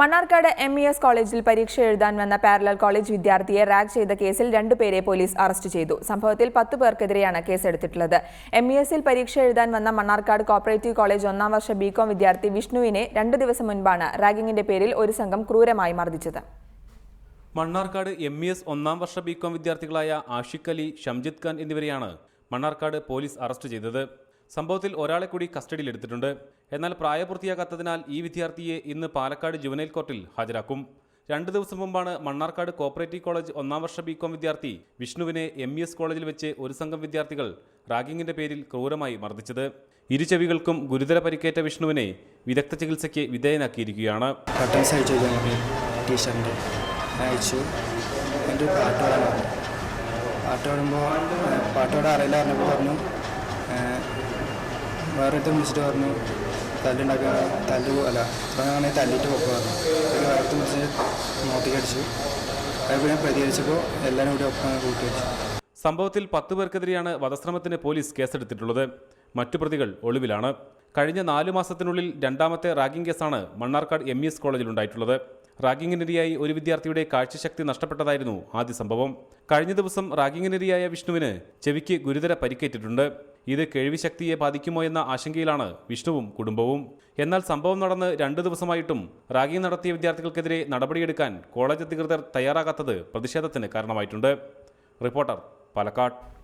Mannarkkad M E S കോളേജിൽ പരീക്ഷ എഴുതാൻ വന്ന പാരലൽ കോളേജ് വിദ്യാർത്ഥിയെ റാഗ് ചെയ്ത കേസിൽ രണ്ടുപേരെ പോലീസ് അറസ്റ്റ് ചെയ്തു. സംഭവത്തിൽ പത്ത് പേർക്കെതിരെയാണ് കേസെടുത്തിട്ടുള്ളത്. എം ഇ എസിൽ പരീക്ഷ എഴുതാൻ വന്ന മണ്ണാർക്കാട് കോപ്പറേറ്റീവ് കോളേജ് ഒന്നാം വർഷ ബികോം വിദ്യാർത്ഥി വിഷ്ണുവിനെ രണ്ടു ദിവസം മുൻപാണ് റാഗിങ്ങിന്റെ പേരിൽ ഒരു സംഘം ക്രൂരമായി മർദ്ദിച്ചത്. മണ്ണാർക്കാട് എം ഇ എസ് ഒന്നാം വർഷ ബികോം വിദ്യാർത്ഥികളായ ആഷിഖ് അലി ഷംജിദ് ഖാൻ എന്നിവരെയാണ് മണ്ണാർക്കാട് പോലീസ് അറസ്റ്റ് ചെയ്തത്. സംഭവത്തിൽ ഒരാളെ കൂടി കസ്റ്റഡിയിലെടുത്തിട്ടുണ്ട്. എന്നാൽ പ്രായപൂർത്തിയാകാത്തതിനാൽ ഈ വിദ്യാർത്ഥിയെ ഇന്ന് പാലക്കാട് ജുവനൈൽ കോർട്ടിൽ ഹാജരാക്കും. രണ്ട് ദിവസം മുമ്പാണ് മണ്ണാർക്കാട് കോപ്പറേറ്റീവ് കോളേജ് ഒന്നാം വർഷ ബി കോം വിദ്യാർത്ഥി വിഷ്ണുവിനെ എം ഇ എസ് കോളേജിൽ വെച്ച് ഒരു സംഘം വിദ്യാർത്ഥികൾ റാഗിങ്ങിന്റെ പേരിൽ ക്രൂരമായി മർദ്ദിച്ചത്. ഇരുചെവികൾക്കും ഗുരുതര പരിക്കേറ്റ വിഷ്ണുവിനെ വിദഗ്ധ ചികിത്സയ്ക്ക് വിധേയനാക്കിയിരിക്കുകയാണ്. അയച്ചു. എന്നിട്ട് പാട്ട് പാടുമ്പോൾ പാട്ട് അറിയില്ല പറഞ്ഞു. വേറൊരുത്തർ വിളിച്ചിട്ട് പറഞ്ഞു തല്ലുണ്ടാക്കുക തല്ലു അല്ല അങ്ങനെ തല്ലിയിട്ട് പൊക്കെ പറഞ്ഞു. പിന്നെ വേറെ വിളിച്ച് നോട്ടിക്ക് അടിച്ചു. അതുപോലെ ഞാൻ പ്രതികരിച്ചപ്പോൾ എല്ലാവരും കൂടി ഒപ്പം കൂട്ടി വെച്ചു. സംഭവത്തിൽ പത്ത് പേർക്കെതിരെയാണ് വധശ്രമത്തിന് പോലീസ് കേസെടുത്തിട്ടുള്ളത്. മറ്റു പ്രതികൾ ഒളിവിലാണ്. കഴിഞ്ഞ നാലു മാസത്തിനുള്ളിൽ രണ്ടാമത്തെ റാഗിംഗ് കേസാണ് മണ്ണാർക്കാട് എം ഇ എസ് കോളേജിലുണ്ടായിട്ടുള്ളത് റാഗിങ്ങിനിരയായി ഒരു വിദ്യാർത്ഥിയുടെ കാഴ്ചശക്തി നഷ്ടപ്പെട്ടതായിരുന്നു ആദ്യ സംഭവം. കഴിഞ്ഞ ദിവസം റാഗിങ്ങിനിരയായ വിഷ്ണുവിന് ചെവിക്ക് ഗുരുതര പരിക്കേറ്റിട്ടുണ്ട്. ഇത് കേൾവിശക്തിയെ ബാധിക്കുമോ എന്ന ആശങ്കയിലാണ് വിഷ്ണുവും കുടുംബവും. എന്നാൽ സംഭവം നടന്ന് രണ്ടു ദിവസമായിട്ടും റാഗിംഗ് നടത്തിയ വിദ്യാർത്ഥികൾക്കെതിരെ നടപടിയെടുക്കാൻ കോളേജ് അധികൃതർ തയ്യാറാകാത്തത് പ്രതിഷേധത്തിന് കാരണമായിട്ടുണ്ട്. റിപ്പോർട്ടർ പാലക്കാട്.